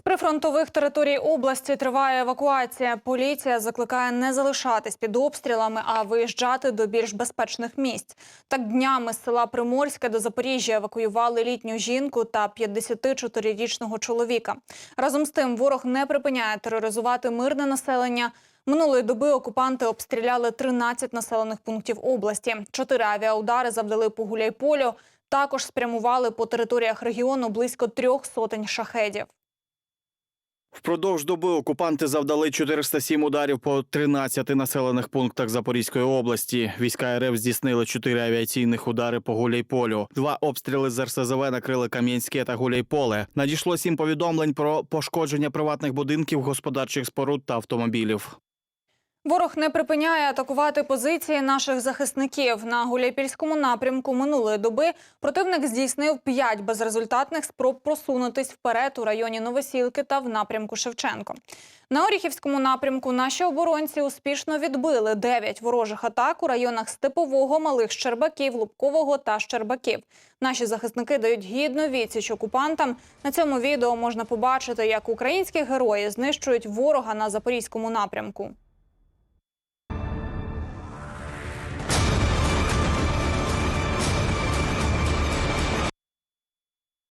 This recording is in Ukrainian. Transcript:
З прифронтових територій області триває евакуація. Поліція закликає не залишатись під обстрілами, а виїжджати до більш безпечних місць. Так днями з села Приморське до Запоріжжя евакуювали літню жінку та 54-річного чоловіка. Разом з тим, ворог не припиняє тероризувати мирне населення. Минулої доби окупанти обстріляли 13 населених пунктів області. Чотири авіаудари завдали по Гуляйполю. Також спрямували по територіях регіону близько трьох сотень шахедів. Впродовж доби окупанти завдали 407 ударів по 13 населених пунктах Запорізької області. Війська РФ здійснили 4 авіаційних удари по Гуляйполю. Два обстріли з РСЗВ накрили Кам'янське та Гуляйполе. Надійшло сім повідомлень про пошкодження приватних будинків, господарчих споруд та автомобілів. Ворог не припиняє атакувати позиції наших захисників. На Гуляйпільському напрямку минулої доби противник здійснив п'ять безрезультатних спроб просунутись вперед у районі Новосілки та в напрямку Шевченко. На Оріхівському напрямку наші оборонці успішно відбили дев'ять ворожих атак у районах Степового, Малих Щербаків, Лубкового та Щербаків. Наші захисники дають гідну відсіч окупантам. На цьому відео можна побачити, як українські герої знищують ворога на запорізькому напрямку.